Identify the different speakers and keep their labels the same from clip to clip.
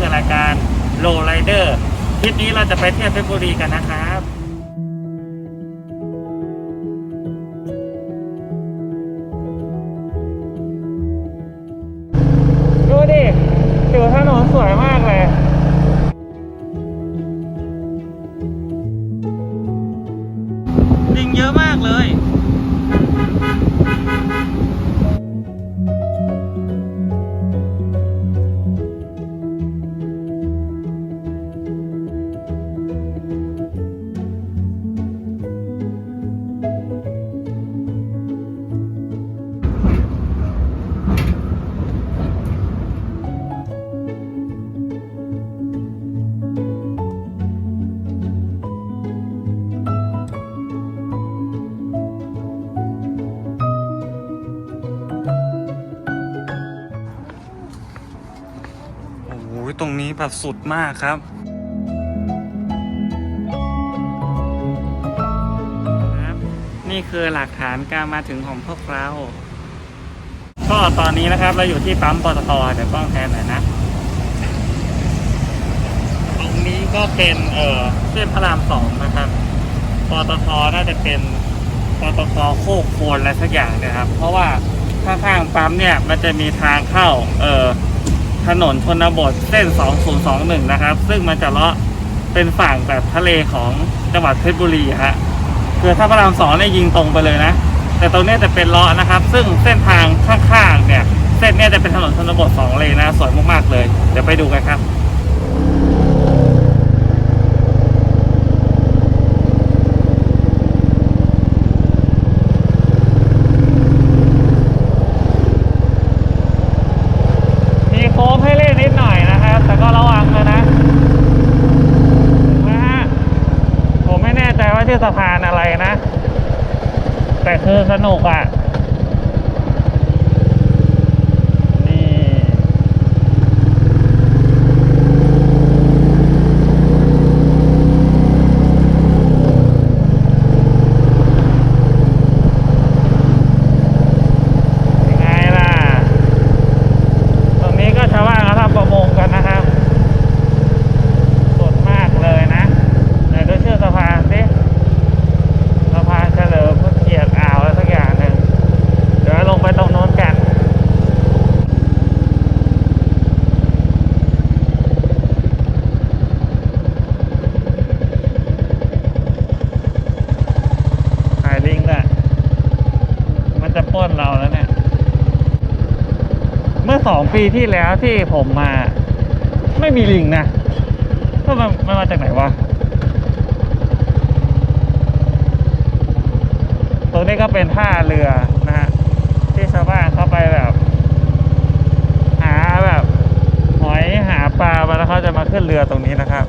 Speaker 1: คือรายการโลไรเดอร์ทริปนี้เราจะไปเที่ยวเพชรบุรีกันนะครับ แบบสุดมากครับนี่คือหลักฐานการมาถึงของพวกเรา ก็ตอนนี้นะครับเราอยู่ที่ปั๊มปตทเดี๋ยวกล้องแทนหน่อยนะ ตรงนี้ก็เป็นเออเส้นพระรามสองนะครับ ปตทน่าจะเป็นปตทโคกโคนอะไรสักอย่างนะครับ เพราะว่าข้างๆปั๊มเนี่ยมันจะมีทางเข้า เออ ถนนชนบทเส้น 2021 นะครับ ซึ่งมันจะเลาะเป็นฝั่งแบบทะเลของจังหวัดเพชรบุรีฮะคือถ้าพระรามสองเนี่ยยิงตรงไปเลยนะ แต่ตรงนี้จะเป็นเลาะนะครับ ซึ่งเส้นทางข้างๆเนี่ย เส้นเนี้ยจะเป็นถนนชนบทสองเลนนะ สวยมากๆเลย เดี๋ยวไปดูกันครับ มีโค้งให้เล่นนิดหน่อยนะครับ แต่ก็ระวังเลยนะถึงนะฮะ ผมไม่แน่ใจว่าชื่อ สะพานอะไรนะ แต่คือสนุกอะ่ะ นี่ ยังไงล่ะ ตรงนี้ก็ชาวบ้านเขาทำประมงกันนะครับสดมากเลยนะไหนดูชื่อสะพานสิสะพานเฉลิมพระเกียรติอ่าวอะไรสักอย่างหนึ่งเดี๋ยวลงไปตรงโน้นกัน ขายลิงก์อะมันจะปล้นเราแล้วเนี่ย เมื่อสอง ปีที่แล้วที่ผมมา ไม่มีลิงนะก็มันมันมาจากไหนวะตรงนี้ก็เป็นท่าเรือนะฮะที่ชาวบ้านเข้าไปแบบ หาแบบหอยหาปลามาแล้วเขาจะมาขึ้นเรือตรงนี้นะครับ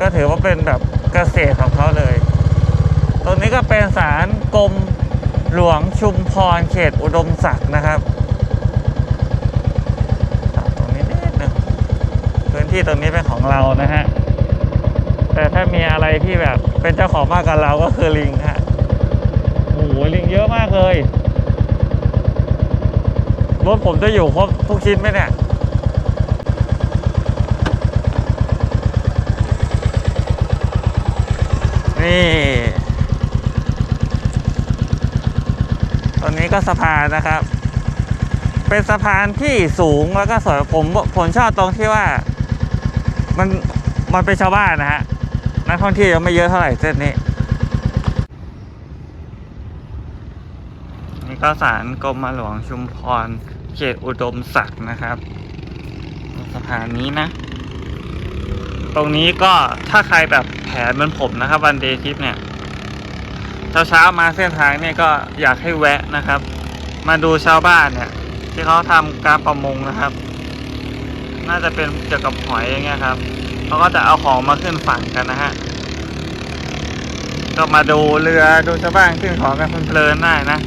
Speaker 1: ก็ถือว่าเป็นแบบเกษตรของเขาเลย ตรงนี้ก็เป็นศาลกรมหลวงชุมพรเขตอุดมศักดิ์นะครับ ตรงนี้นิดนึงพื้น ที่ตรงนี้เป็นของเรานะฮะ แต่ถ้ามีอะไรที่แบบเป็นเจ้าของมากกว่าเราก็คือลิงฮะโอ้โหลิงเยอะมากเลยรถผมจะอยู่ครบทุกชิ้นไหมเนี่ยนี่ตรงนี้ก็สะพานนะครับ เป็นสะพานที่สูงแล้วก็สวยผมผมชอบตรงที่ว่า มันมันเป็นชาวบ้านนะฮะนักท่องเที่ยวยังไม่เยอะเท่าไหร่เส้นนี้นี่ก็ศาลกรมหลวงชุมพรเขตอุดมศักดิ์นะครับสะพานนี้นะ ตรงนี้ก็ถ้าใครแบบแผนเหมือนผมนะครับ วันเดย์ทริปเนี่ยเช้าเช้าๆมาเส้นทางเนี่ยก็อยากให้แวะนะครับ มาดูชาวบ้านเนี่ย ที่เขาทำการประมงนะครับ น่าจะเป็นเกี่ยวกับหอยอย่างเงี้ยครับเขาก็จะเอาของมาขึ้นฝั่งกันนะฮะ ก็มาดูเรือดูชาวบ้านขึ้นของกันเพลินๆได้นะ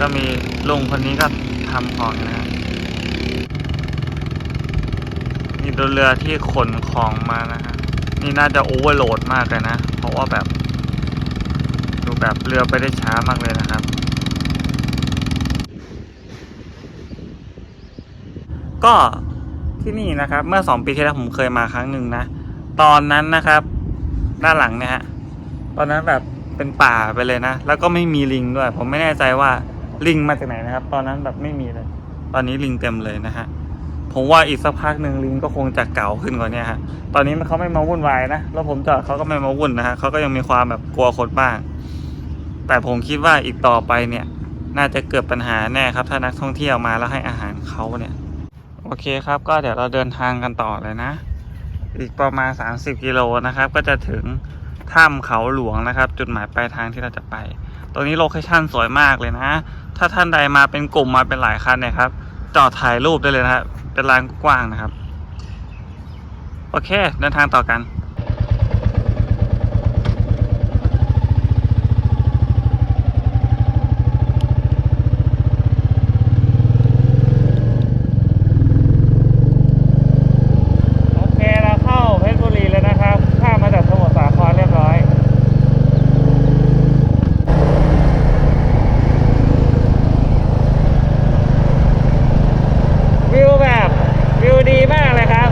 Speaker 1: ก็มีลุงคนนี้ก็ทำของนะฮะมีดูเรือที่ขนของมานะฮะ นี่น่าจะโอเวอร์โหลดมากเลยนะ เพราะว่าแบบ ดูแบบเรือไปได้ช้ามากเลยนะครับก็ ที่นี่นะครับ เมื่อสองปีที่แล้วผมเคยมาครั้งหนึ่งนะ ตอนนั้นนะครับ ด้านหลังเนี่ยฮะตอนนั้นแบบเป็นป่าไปเลยนะ แล้วก็ไม่มีลิงด้วย ผมไม่แน่ใจว่าลิงมาจากไหนนะครับ ตอนนั้นแบบไม่มีเลย ตอนนี้ลิงเต็มเลยนะฮะผมว่าอีกสักพักหนึ่งลิงก็คงจะเก่าขึ้นกว่านี้ฮะ ตอนนี้เขาไม่มาวุ่นวายนะ แล้วผมจอดเขาก็ไม่มาวุ่นนะฮะเขาก็ยังมีความแบบกลัวคนบ้าง แต่ผมคิดว่าอีกต่อไปเนี่ย น่าจะเกิดปัญหาแน่ครับ ถ้านักท่องเที่ยวมาแล้วให้อาหารเขาเนี่ย โอเคครับก็เดี๋ยวเราเดินทางกันต่อเลยนะ อีกประมาณ 30 กิโลนะครับ ก็จะถึงถ้ำเขาหลวงนะครับ จุดหมายปลายทางที่เราจะไป ตรงนี้โลเคชั่นสวยมากเลยนะ ถ้าท่านใดมาเป็นกลุ่มมาเป็นหลายคันเนี่ยครับจอดถ่ายรูปได้เลยนะครับเป็นลานกว้างนะครับ โอเค เดินทางต่อกัน โอเคเราเข้าเพชรบุรีแล้วนะครับ ข้ามมาจากสมุทรสาครเรียบร้อย วิวแบบวิวดีมากเลยครับ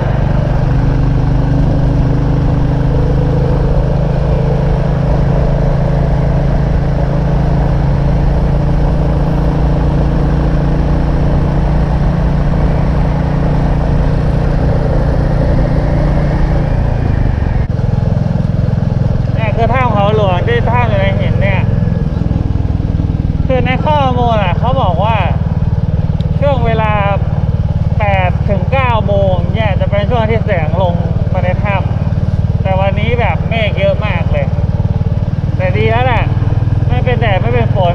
Speaker 1: เนี่ยคือถ้ำเขาหลวงที่ถ้ำอยู่ในหินเนี่ย คือในข้อมูลอะเขาบอกว่า ช่วงเวลา 8 ถึง 9 โมงเนี่ยจะเป็นช่วงที่แสงลงมาในถ้ำแต่วันนี้แบบเมฆเยอะมากเลย แต่ดีแล้วแหละ ไม่เป็นแดดไม่เป็นฝน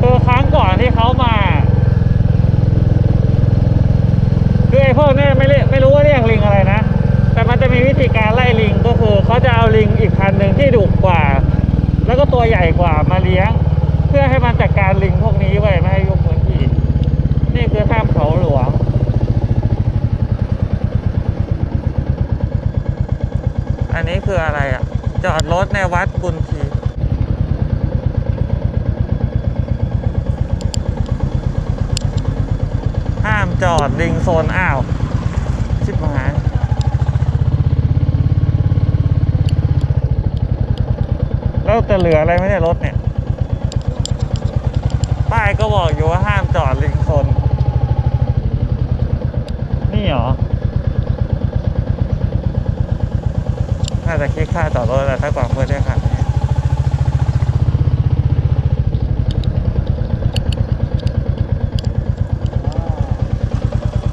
Speaker 1: คือครั้งก่อนที่เขามา คือไอ้พวกเนี้ไม่เรียกไม่รู้ว่าเรียกลิงอะไรนะ แต่มันจะมีวิธีการไล่ลิงก็คือเขาจะเอาลิงอีกพันหนึ่งที่ดุกว่า แล้วก็ตัวใหญ่กว่ามาเลี้ยง เพื่อให้มันจัดการลิงพวกนี้ไว้ไม่ให้ยุ่งพื้นที่นี่คือถ้ำเขาหลวงอันนี้คืออะไรอะ จอดรถในวัดบุญทีห้ามจอดลิงโซนอ้าว ชิบหาย แล้วจะเหลืออะไรไหมเนี่ยรถเนี่ย ป้ายก็บอกอยู่ว่าห้ามจอดลิงโซนนี่เหรอ น่าจะคิดค่าจอดรถแต่ถ้ากว่าเพื่อนได้ค่ะ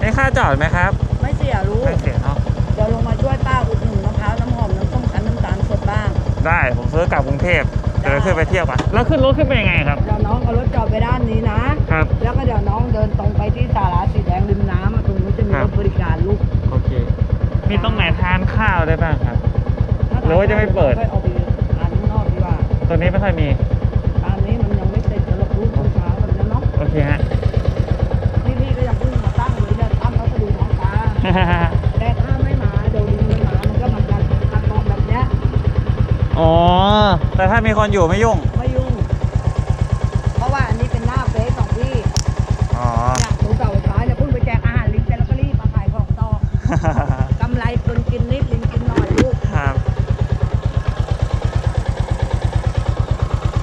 Speaker 1: นี่ค่าจอดไหมครับ
Speaker 2: ไม่เสียรู้
Speaker 1: ไม่เสียเนาะ
Speaker 2: เดี๋ยวลงมาช่วยป้าอุดหนุนมะพร้าวน้ำหอมน้ำส้มคั้นน้ำตาลสดบ้าง
Speaker 1: ได้ ผมซื้อกลับกรุงเทพเดี๋ยวขึ้นไปเที่ยวกันแล้วขึ้นรถขึ้นไปยังไงครับ
Speaker 2: เดี๋ยวน้องเอารถจอดไปด้านนี้นะ
Speaker 1: ครับ
Speaker 2: แล้วก็เดี๋ยวน้องเดินตรงไปที่สาราสีแดงริมน้ำอะตรงนู้นจะมี
Speaker 1: ครั
Speaker 2: ร
Speaker 1: บ
Speaker 2: ถบริการลูก
Speaker 1: โอเค มีตรงไหนทานข้าวได้บ้างครับ หรือว่าจะไม่เปิด
Speaker 2: ค่อยออกไปทานข้างนอกดีกว่า
Speaker 1: ตรงนี้ไม่ค่อยมี
Speaker 2: ตอนนี้มันยังไม่เสร็จสำหรับลูกเช้าแบบนั้นเนาะ
Speaker 1: โอเคฮะ
Speaker 2: ที่นี่ก็ยังเพิ่งมาตั้งเลยเนี่ยตั้งแล้วก็ดูท้องฟ้าแต่ถ้าไม่มาเดี๋ยวลิงมันมามันก็มันกันคัดกรองแบบเนี้ย
Speaker 1: อ๋อ แต่ถ้ามีคนอยู่ไม่ยุ่ง
Speaker 2: ไม่ยุ่ง เพราะว่าอันนี้เป็นหน้าเฟซของพี่
Speaker 1: อ๋อ
Speaker 2: เนี่ยตรงเสาไฟฟ้าเนี่ยเพิ่งไปแจกอาหารลิงไปแล้วก็รีบมาขายของต่อกำไรคนกินนิดลิงกินหน่อยลูก
Speaker 1: ครับ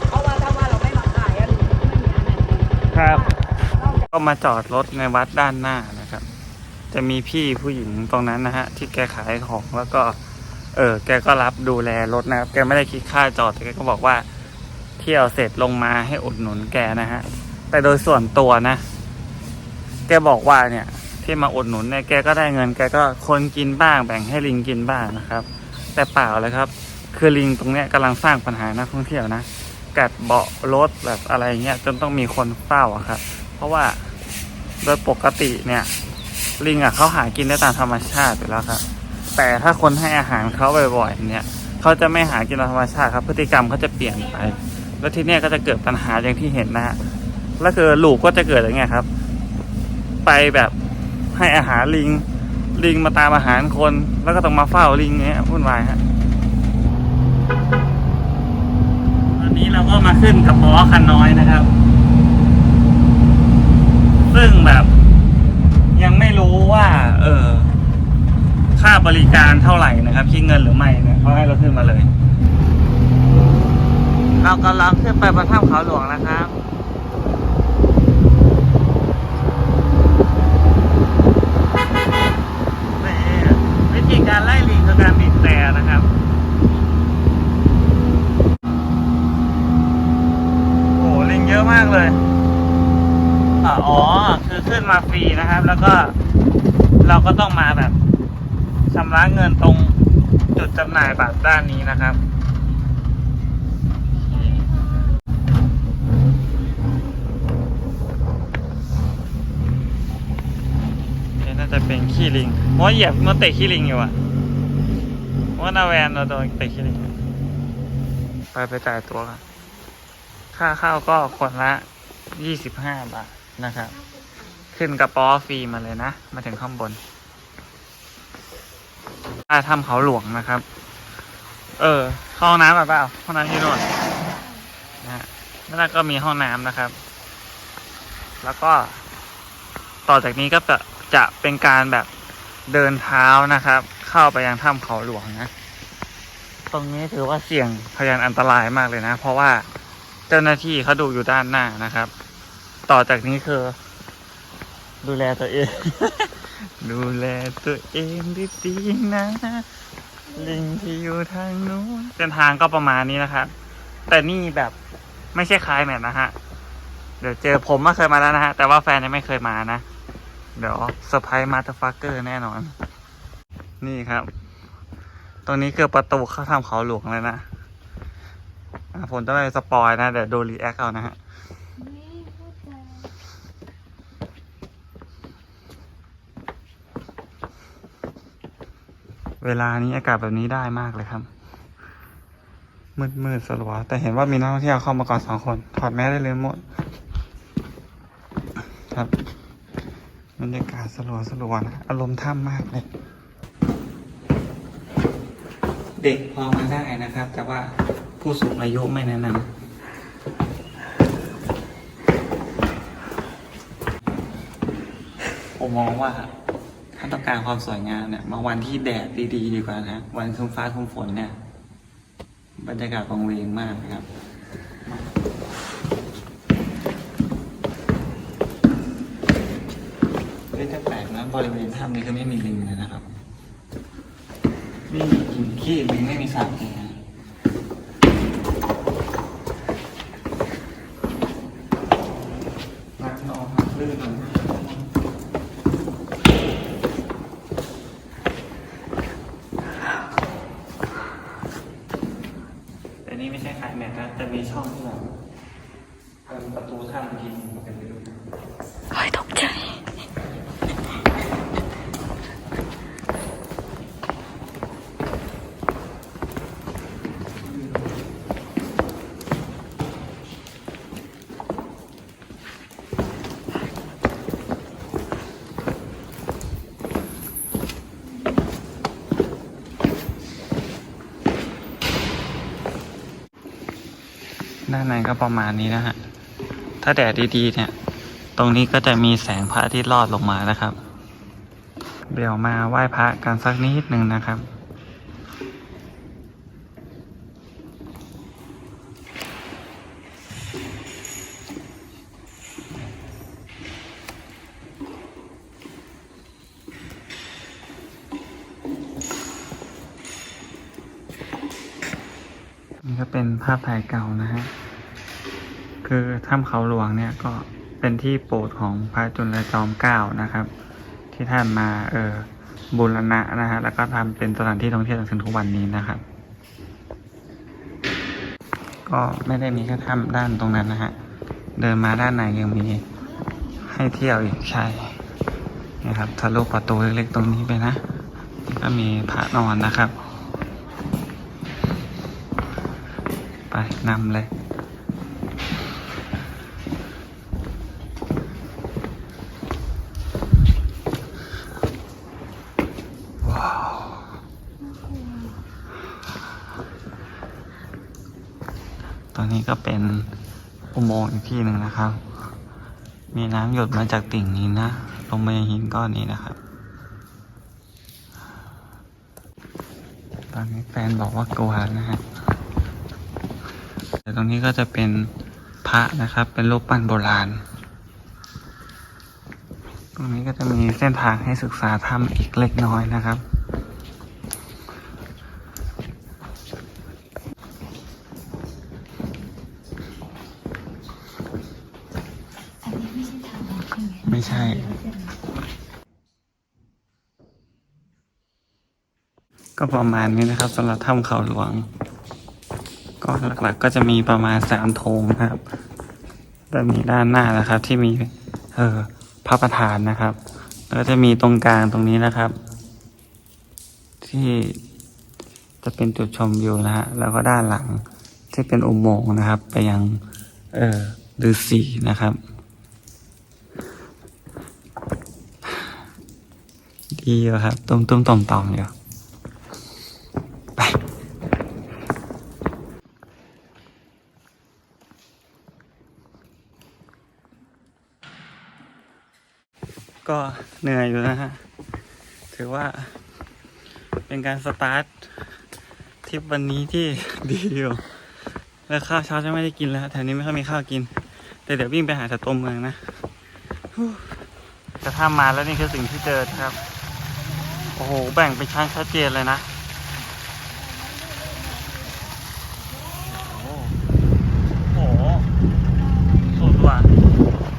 Speaker 2: เพราะว่าถ้าว่าเราไม่มาขายอะลิงก็ไม่มีอาหารกิน
Speaker 1: ครับ
Speaker 2: นอกจาก
Speaker 1: ก็มาจอดรถในวัดด้านหน้านะครับ จะมีพี่ผู้หญิงตรงนั้นนะฮะ ที่แกขายของแล้วก็ เออ แกก็รับดูแลรถนะครับ แกไม่ได้คิดค่าจอด แต่แกก็บอกว่า เที่ยวเสร็จลงมาให้อุดหนุนแกนะฮะ แต่โดยส่วนตัวนะ แกบอกว่าเนี่ย ที่มาอุดหนุนเนี่ยแกก็ได้เงิน แกก็คนกินบ้างแบ่งให้ลิงกินบ้างนะครับ แต่เปล่าเลยครับ คือลิงตรงเนี้ยกำลังสร้างปัญหานักท่องเที่ยวนะ กัดเบาะรถแบบอะไรเงี้ยจนต้องมีคนเฝ้าอะครับ เพราะว่าโดยปกติเนี่ย ลิงอะเขาหากินได้ตามธรรมชาติอยู่แล้วครับ แต่ถ้าคนให้อาหารเขาบ่อยๆเนี่ยเขาจะไม่หากินตามธรรมชาติครับ พฤติกรรมเขาจะเปลี่ยนไป แล้วทีเนี้ยก็จะเกิดปัญหาอย่างที่เห็นนะฮะแล้วคือลูกก็จะเกิดอย่างเงี้ยครับ ไปแบบให้อาหารลิง ลิงมาตามอาหารคน แล้วก็ต้องมาเฝ้าลิงเงี้ยวุ่นวายฮะตอนนี้เราก็มาขึ้นกระป๋อคันน้อยนะครับ ซึ่งแบบยังไม่รู้ว่า เออ ค่าบริการเท่าไหร่นะครับคิดเงินหรือไม่เนี่ยเขาให้เราขึ้นมาเลย เรากำลังขึ้นไปบนถ้ำเขาหลวงนะครับวิธีการไล่ลิงคือการบีบแต่นะครับโอ้ลิงเยอะมากเลยอ๋อคือขึ้นมาฟรีนะครับ แล้วก็เราก็ต้องมาแบบ ชำระเงินตรงจุดจำหน่ายบัตรด้านนี้นะครับ น่าจะเป็นขี้ลิงมอเหยียบมอเตะขี้ลิงอยู่อะมอนาแวนเราโดนเตะขี้ลิงไปไปจ่ายตัวกันค่าเข้าก็คนละยี่สิบห้าบาทนะครับ ขึ้นกระป๋อฟรีมาเลยนะ มาถึงข้างบน อาทำเขาหลวงนะครับ เออห้องน้ำแบบเปล่าห้องน้ำที่โน่นนะฮะแล้วก็มีห้องน้ำนะครับ แล้วก็ ต่อจากนี้ก็จะจะเป็นการแบบเดินเท้านะครับ เข้าไปยังถ้ำเขาหลวงนะ ตรงนี้ถือว่าเสี่ยงพยานอันตรายมากเลยนะ เพราะว่าเจ้าหน้าที่เขาดูอยู่ด้านหน้านะครับ ต่อจากนี้คือ ดูแลตัวเอง ดูแลตัวเองดีๆนะลิงที่อยู่ทางนู้นเส้นทางก็ประมาณนี้นะครับแต่นี่แบบไม่ใช่คลายแมทนะฮะ เดี๋ยวเจอผมมาเคยมาแล้วนะฮะ แต่ว่าแฟนยังไม่เคยมานะ เดี๋ยวเซอร์ไพรส์มาเตอร์ฟักเกอร์แน่นอน นี่ครับ ตรงนี้คือประตูเข้าทำเขาหลวงเลยนะอะผมจะไม่สปอยนะ เดี๋ยวดูรีแอคเอานะฮะ เวลานี้อากาศแบบนี้ได้มากเลยครับ มืดมืดสลัว แต่เห็นว่ามีนักท่องเที่ยวเข้ามาก่อนสองคน ถอดแมสได้เลยหมด ครับบรรยากาศสลัวสลัวนะอารมณ์ถ้ำมากเลย เด็กพอมาได้นะครับ แต่ว่าผู้สูงอายุไม่แนะนำผมมองว่า ถ้าต้องการความสวยงามเนี่ยมาวันที่แดดดีๆดีกว่านะวันครึ้มฟ้าครึ้มฝนเนี่ย บรรยากาศวังเวงมากนะครับเฮ้ยแต่แปลกนะบริเวณถ้ำนี้คือไม่มีลิงเลยนะครับ ไม่มีกลิ่นขี้ลิงไม่มีสัตว์เลยนะนักนอนลื่นเลยแต่นี่ไม่ใช่ขายแมทนะแต่มีช่องที่แบบเป็นประตูถ้ำทีนึงเป็นไปดู
Speaker 3: โอ้ยตกใจ
Speaker 1: ด้านในก็ประมาณนี้นะฮะ ถ้าแดดดีๆเนี่ย ตรงนี้ก็จะมีแสงพระอาทิตย์ลอดลงมานะครับ เดี๋ยวมาไหว้พระกันสักนิดหนึ่งนะครับาพถ่ายเก่านะฮะ คือถ้ำเขาหลวงเนี่ยก็เป็นที่โปรดของพระจุลจอมเกล้านะครับ ที่ท่านมาเออบูรณะนะฮะแล้วก็ทำเป็นสถานที่ท่องเที่ยวจนถึงทุกวันนี้นะครับ ก็ไม่ได้มีแค่ถ้ำด้านตรงนั้นนะฮะเดินมาด้านในยังมีให้เที่ยวอีกใช่นะครับทะลุประตูเล็กๆตรงนี้ไปนะก็มีพระนอนนะครับ ไปนำเลย ว้าว ตอนนี้ก็เป็นอุโมงค์อีกที่หนึ่งนะครับ มีน้ำหยดมาจากติ่งนี้นะ ลงมายังหินก้อนนี้นะครับ ตอนนี้แฟนบอกว่ากลัวนะฮะ ต่ตรงนี้ก็จะเป็นพระนะครับ เป็นรูปปั้นโบราณ ตรงนี้ก็จะมีเส้นทางให้ศึกษาธรรมอีกเล็กน้อยนะครับ ไม่ใช่ ก็ประมาณนี้นะครับสำหรับถ้ำเขาหลวง ก็หลักๆก็จะมีประมาณสามโถงนะครับจะมีด้านหน้านะครับ ที่มีเออพระประธานนะครับ แล้วก็จะมีตรงกลางตรงนี้นะครับ ที่จะเป็นจุดชมวิวนะฮะแล้วก็ด้านหลังที่เป็นอุโมงค์นะครับ ไปยัง เออฤาษีนะครับ ดีอยู่ครับ ตุ้มตุ้มต่อมต่อมอยู่ ก็เหนื่อยอยู่นะฮะ ถือว่าเป็นการสตาร์ททริปวันนี้ที่ดีอยู่ แล้วข้าวเช้าจะไม่ได้กินแล้วแถวนี้ไม่ค่อยมีข้าวกิน แต่เดี๋ยววิ่งไปหาแต่ตัวเมืองนะแต่ถ้ามาแล้วนี่คือสิ่งที่เจอครับ โอ้โห แบ่งเป็นชั้นชัดเจนเลยนะโอ้โหสุดว่ะ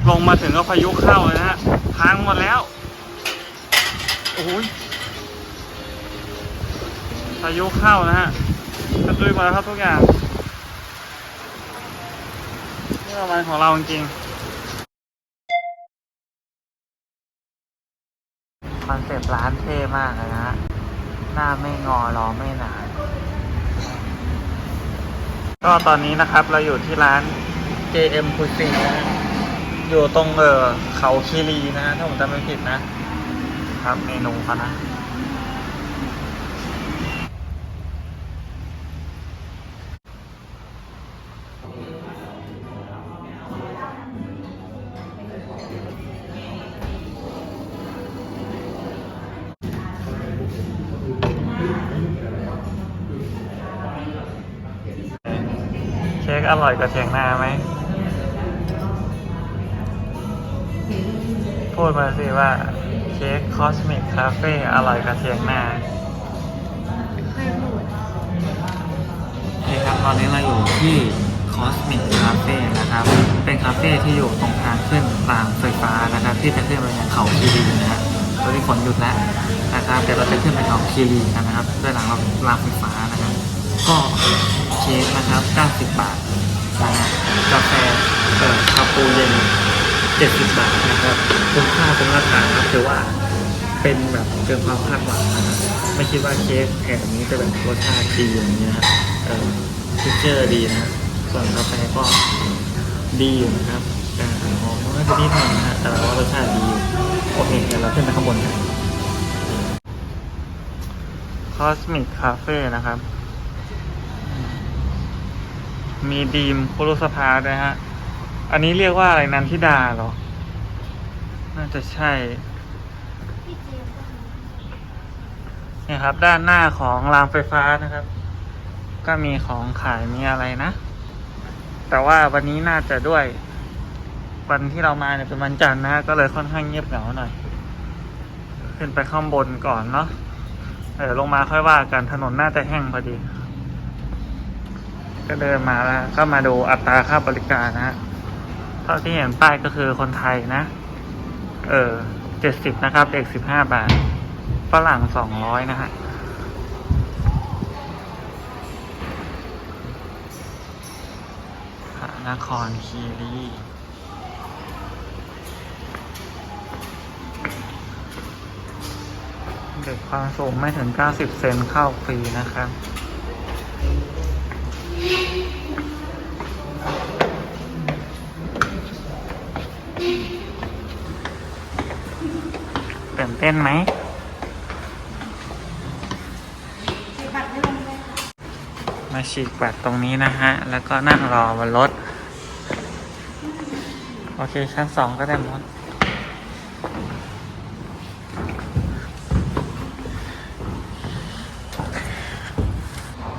Speaker 1: ลงมาถึงก็พายุเข้าเลยนะฮะ พังหมดแล้ว โอ้ยพายุเข้านะฮะกระตุยหมดแล้วครับทุกอย่างนี่ประมาณของเราจริงคอนเซปต์ร้านเท่มากเลยนะฮะ หน้าไม่งอล้อไม่หนาก็ตอนนี้นะครับเราอยู่ที่ร้าน JM Cuisine นะ อยู่ตรงเออเขาคีรีนะฮะถ้าผมจำไม่ผิดนะ ครับเมนูเขานะเค้กอร่อยกว่าเทียงนาไหม พูดมาสิว่าเค้กคอสมิกคาเฟ่อร่อยกว่าเทียงนานี่ครับตอนนี้เราอยู่ที่คอสมิกคาเฟ่นะครับ เป็นคาเฟ่ที่อยู่ตรงทางขึ้นรางไฟฟ้านะครับ ที่จะขึ้นไปยังเขาคีรีนะฮะตอนนี้ฝนหยุดแล้วนะครับเดี๋ยวเราจะขึ้นไปเขาคีรีกันนะครับด้วยรางรางไฟฟ้านะครับ ก็เค้กนะครับ 90 บาทนะฮะกาแฟเอ่อคาปูเย็น70 บาทนะครับ คุ้มค่าคุ้มราคาครับถือว่าเป็นแบบเกินความคาดหวังนะครับไม่คิดว่าเค้กแถบนี้จะเป็นรสชาติดีอย่างนี้นะครับเออฟิเจอร์ดีนะส่วนกาแฟก็ดีอยู่นะครับแต่หอมก็จะนิดหน่อยนะฮะแต่ว่ารสชาติดีอยู่โอเคเดี๋ยวเราขึ้นไปข้างบนกัน Cosmic Cafe นะครับ มีดีมคุรุสภาด้วยฮะ อันนี้เรียกว่าอะไรนันทิดาเหรอ น่าจะใช่ เนี่ยครับ ด้านหน้าของรางไฟฟ้านะครับ ก็มีของขายมีอะไรนะ แต่ว่าวันนี้น่าจะด้วย วันที่เรามาเนี่ยเป็นวันจันทร์นะฮะก็เลยค่อนข้างเงียบเหงาหน่อย ขึ้นไปข้างบนก่อนเนาะเดี๋ยวลงมาค่อยว่ากันถนนน่าจะแห้งพอดี ก็เดินมาแล้ว ก็มาดูอัตราค่าบริการนะฮะเท่าที่เห็นป้ายก็คือคนไทยนะ เออเจ็ดสิบนะครับ เด็กสิบห้าบาท ฝรั่งสองร้อยนะฮะพระนครคีรีเด็กความสูงไม่ถึง 90 เซนเข้าฟรีนะครับตื่น เต้นไหมมาฉีกบัตรตรงนี้นะฮะ แล้วก็นั่งรอบนรถ โอเค ชั้นสองก็ได้หมด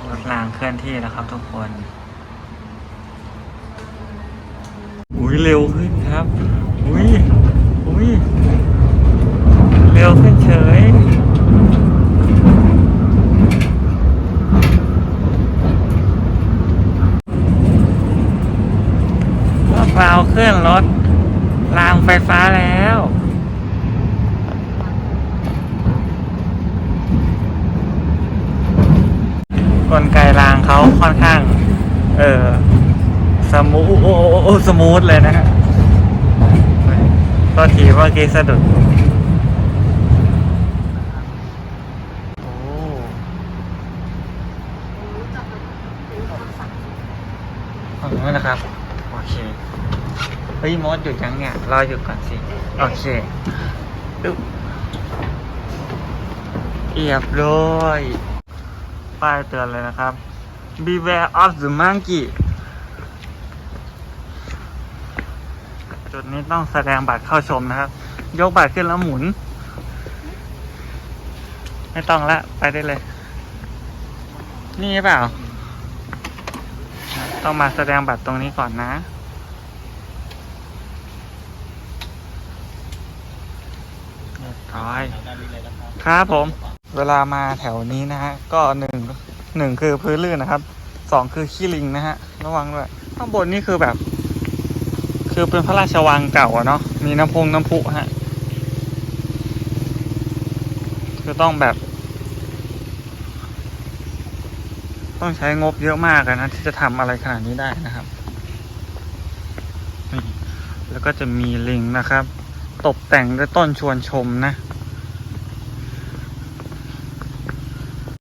Speaker 1: รถรางเคลื่อนที่นะครับทุกคน อุ้ยเร็วขึ้นครับ อุ้ยอุ้ย ร็วขึ้นเฉยพวกเราขึ้นรถรางไฟฟ้าแล้วกลไกรางเขาค่อนข้าง เออสมูทโอ้โอ้สมูทเลยนะฮะก็ทีเมื่อกี้สะดุดโอ้ฝั่งนู้นนะครับ โอเค เฮ้ยมดหยุดยังเนี่ย รอหยุดก่อนสิ โอเคอึ๊บเรียบร้อยป้ายเตือนเลยนะครับ Beware of the monkey จุดนี้ต้องแสดงบัตรเข้าชมนะครับ ยกบัตรขึ้นแล้วหมุน ไม่ต้องละ ไปได้เลย นี่เปล่า ต้องมาแสดงบัตรตรงนี้ก่อนนะ เร้อย ครับผม เวลามาแถวนี้นะฮะ ก็หนึ่งหนึ่งคือพื้นลื่นนะครับ สองคือขี้ลิงนะฮะ ระวังด้วย ข้างบนนี่คือแบบ คือเป็นพระราชวังเก่าอะเนาะ มีน้ำพงน้ำพุฮะ คือต้องแบบ ต้องใช้งบเยอะมากนะ ที่จะทำอะไรขนาดนี้ได้นะครับแล้วก็จะมีลิงนะครับ ตกแต่งด้วยต้นชวนชมนะ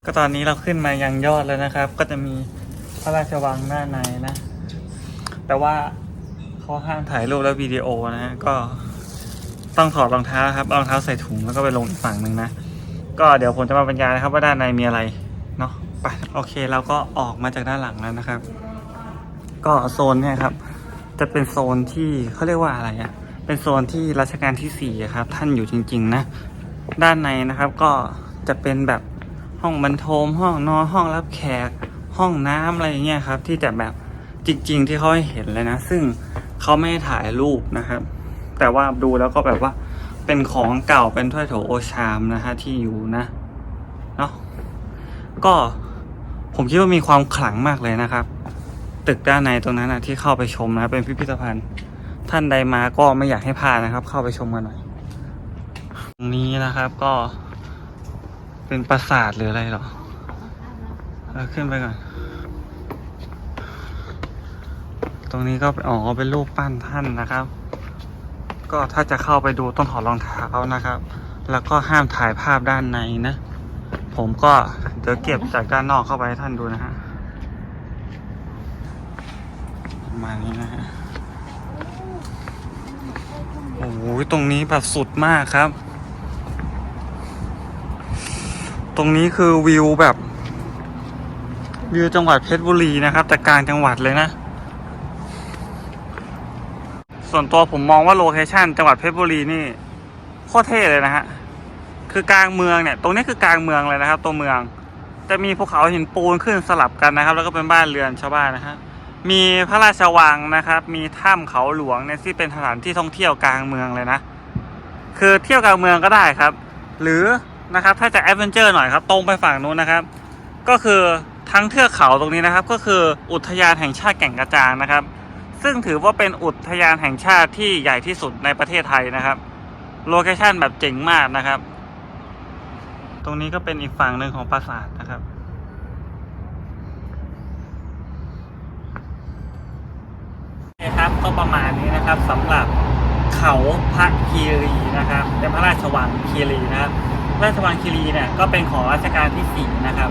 Speaker 1: ก็ตอนนี้เราขึ้นมายังยอดแล้วนะครับ ก็จะมีพระราชวังด้านในนะ แต่ว่าเขาห้ามถ่ายรูปและวิดีโอนะฮะก็ต้องถอดรองเท้าครับรองเท้าใส่ถุงแล้วก็ไปลงอีกฝั่งหนึ่งนะ ก็เดี๋ยวผมจะมาบรรยายนะครับ ว่าด้านในมีอะไรเนาะไปโอเคเราก็ออกมาจากด้านหลังแล้วนะครับ ก็โซนเนี่ยครับ จะเป็นโซนที่เขาเรียกว่าอะไรอะ่ะเป็นโซนที่รัชกาลที่สี่ครับ ท่านอยู่จริง ๆ นะ ด้านในนะครับก็จะเป็นแบบ ห้องบรรทมห้องนอนห้องรับแขก ห้องน้ำอะไรอย่างเงี้ยครับ ที่จะแบบจริง ๆ ที่เขาให้เห็นเลยนะ ซึ่งเขาไม่ให้ถ่ายรูปนะครับ แต่ว่าดูแล้วก็แบบว่าเป็นของเก่าเป็นถ้วยโถโอชามนะฮะที่อยู่นะเนาะก็ผมคิดว่ามีความขลังมากเลยนะครับ ตึกด้านในตรงนั้นนะที่เข้าไปชมนะเป็นพิพิธภัณฑ์ ท่านใดมาก็ไม่อยากให้พลาดนะครับ เข้าไปชมกันหน่อยตรงนี้นะครับก็ เป็นปราสาทหรืออะไรหรอเราขึ้นไปก่อน ตรงนี้ก็อ๋อเป็นรูปปั้นท่านนะครับ ก็ถ้าจะเข้าไปดูต้องถอดรองเท้านะครับ แล้วก็ห้ามถ่ายภาพด้านในนะ ผมก็เดี๋ยวเก็บจากด้านนอกเข้าไปให้ท่านดูนะฮะประมาณนี้นะฮะ โอ้โห ตรงนี้แบบสุดมากครับ ตรงนี้คือวิวแบบวิวจังหวัดเพชรบุรีนะครับ แต่กลางจังหวัดเลยนะ ส่วนตัวผมมองว่าโลเคชันจังหวัดเพชรบุรีนี่โคตรเท่เลยนะฮะคือกลางเมืองเนี่ย ตรงนี้คือกลางเมืองเลยนะครับ ตัวเมือง จะมีภูเขาหินปูนขึ้นสลับกันนะครับ แล้วก็เป็นบ้านเรือนชาวบ้านนะฮะมีพระราชวังนะครับ มีถ้ำเขาหลวงเนี่ยที่เป็นสถานที่ท่องเที่ยวกลางเมืองเลยนะ คือเที่ยวกลางเมืองก็ได้ครับ หรือ นะครับ ถ้าจะแอดเวนเจอร์หน่อยครับ ตรงไปฝั่งนู้นนะครับ ก็คือทั้งเทือกเขาตรงนี้นะครับ ก็คืออุทยานแห่งชาติแก่งกระจานนะครับ ซึ่งถือว่าเป็นอุทยานแห่งชาติที่ใหญ่ที่สุดในประเทศไทยนะครับโลเคชั่นแบบเจ๋งมากนะครับ ตรงนี้ก็เป็นอีกฝั่งหนึ่งของปราสาทนะครับครับก็ประมาณนี้นะครับสำหรับเขาพระคีรีนะครับเป็นพระราชวังคีรีนะครับ ระราชวังคีรีเนี่ยก็เป็นของรัชกาลที่สี่นะครับ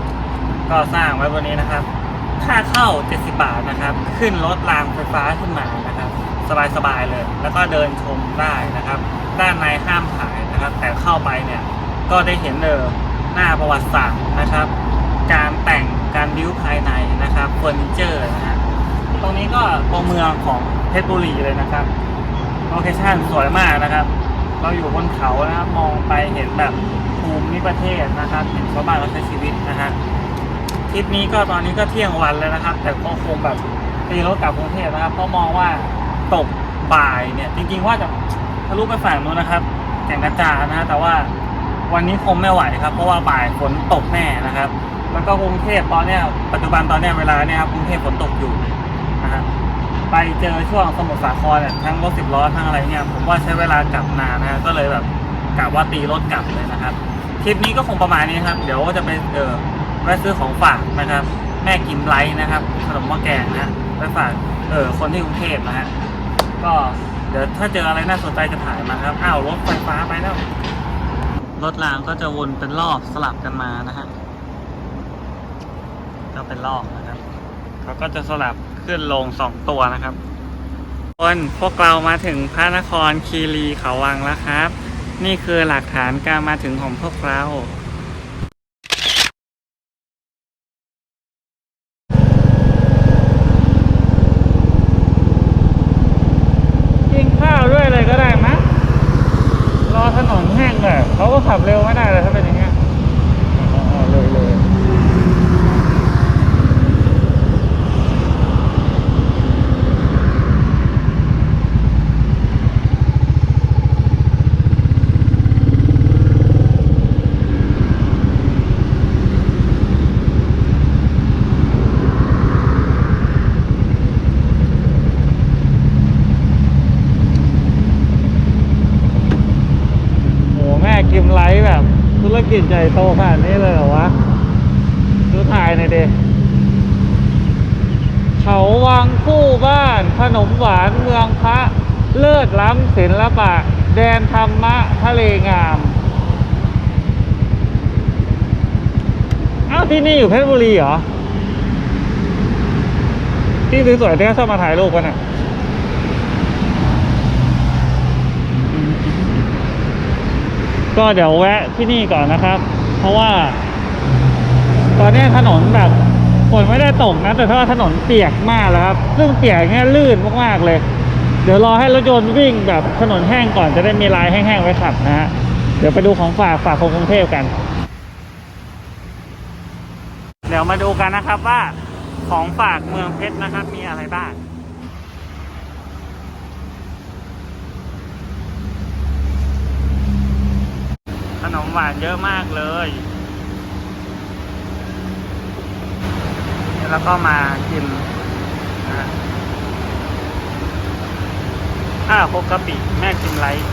Speaker 1: ก็สร้างไว้บนนี้นะครับ ค่าเข้า 70 บาทนะครับ ขึ้นรถรางไฟฟ้าขึ้นมานะครับ สบายๆเลย แล้วก็เดินชมได้นะครับ ด้านในห้ามถ่ายนะครับ แต่เข้าไปเนี่ยก็ได้เห็นเออหน้าประวัติศาสตร์นะครับ การแต่งการบิ้วภายในนะครับเฟอร์นิเจอร์นะฮะตรงนี้ก็ตัวเมืองของเพชรบุรีเลยนะครับโลเคชั่นสวยมากนะครับ เราอยู่บนเขานะครับมองไปเห็นแบบ ภูมิประเทศนะครับเห็นชาวบ้านเขาใช้ชีวิตนะฮะทริปนี้ก็ตอนนี้ก็เที่ยงวันแล้วนะครับ แต่ก็คงแบบตีรถกลับกรุงเทพนะครับเพราะมองว่าตกบ่ายเนี่ย จริงๆว่าจะทะลุไปฝั่งนู้นนะครับแก่งกระจานนะฮะแต่ว่าวันนี้คงไม่ไหวครับ เพราะว่าบ่ายฝนตกแน่นะครับ แล้วก็กรุงเทพตอนเนี้ยปัจจุบันตอนเนี้ยเวลาเนี่ยครับกรุงเทพฝนตกอยู่นะฮะไปเจอช่วงสมุทรสาครเนี่ยทั้งรถสิบล้อทั้งอะไรเนี่ยผมว่าใช้เวลากลับนานนะฮะก็เลยแบบกะว่าตีรถกลับเลยนะครับ ทริปนี้ก็คงประมาณนี้ครับ เดี๋ยวจะไปเออแวะซื้อของฝากนะครับ แม่กิมไลท์นะครับ ขนมหม้อแกงนะฮะไปฝากเออคนที่กรุงเทพนะฮะก็เดี๋ยวถ้าเจออะไรน่าสนใจจะถ่ายมาครับอ้าวรถไฟฟ้าไปแล้วรถรางก็จะวนเป็นรอบสลับกันมานะฮะก็เป็นรอบนะครับเขาก็จะสลับขึ้นลงสองตัวนะครับคนพวกเรามาถึงพระนครคีรีเขาวังแล้วครับ นี่คือหลักฐานการมาถึงของพวกเรา กินข้าวด้วยเลยก็ได้มั้ยรอถนนแห้งเลยเขาก็ขับเร็วไม่ได้เลยถ้าเป็นอย่างเงี้ยอ๋อเลยเลยโหแม่กิมไลท์แบบ ธุร กิจใหญ่โตขนาดนี้เลยเหรอวะ ดูถ่ายหน่อยเดเขาวังคู่บ้าน ขนมหวานเมืองพระ เลิศล้ำศิลปะ แดนธรรมะทะเลงาม อ้าวที่นี่อยู่เพชรบุรีเหรอ ที่สวยๆที่เขาชอบมาถ่ายรูปกันอะ ก็เดี๋ยวแวะที่นี่ก่อนนะครับ เพราะว่า ตอนนี้ถนนแบบฝนไม่ได้ตกนะ แต่ถ้าว่าถนนเปียกมากแล้วครับ ซึ่งเปียกเงี้ยลื่นมากๆเลย เดี๋ยวรอให้รถยนต์วิ่งแบบถนนแห้งก่อนจะได้มีลายแห้งๆไว้ขับนะฮะเดี๋ยวไปดูของฝากฝากคนกรุงเทพกัน เดี๋ยวมาดูกันนะครับว่าของฝากเมืองเพชรนะครับ มีอะไรบ้าง ขนม หวานเยอะมากเลย แล้วก็มากินนะข้าวคุกกะปิแม่กิมไลท์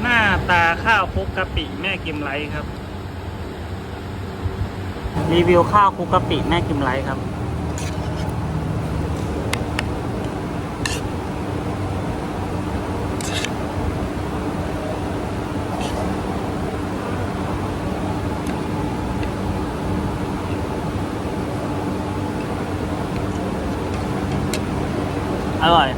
Speaker 1: หน้าตาข้าวคุกกะปิแม่กิมไลท์ครับ รีวิวข้าวคุกกะปิแม่กิมไลท์ครับ อร่อย